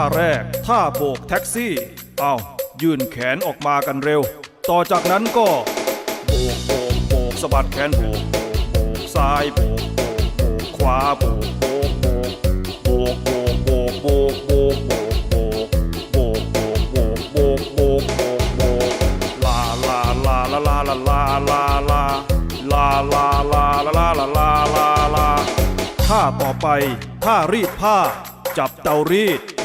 าแรก ท่าโบกแท็กซี่ เอายื่นแขนออกมากันเร็ว ต่อจากนั้นก็ โบกโบกโบกสะบัดแขนโบกโบกโบกซ้ายโบกโบกโบกขวาโบกโบกโบกโบกโบกโบกโบกโบกโบกโบกโบกโบกโบกโบกโบกโบกโบกลาลาลาลาลาลาลาลาลาลาลาลาลาลาลาลาลาลาท่าต่อไปท่ารีดผ้า จับเตารีด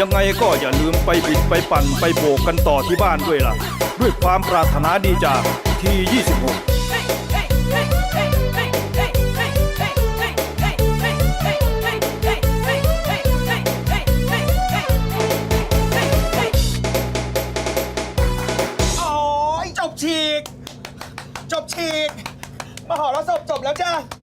ยังไงก็อย่าลืมไปบิดไปปั่นไปโบกกันต่อที่บ้านด้วยล่ะ ด้วยความปรารถนาดีจากที26โอ้ยจบฉีก จบฉีก มหรสพจบแล้วจ้า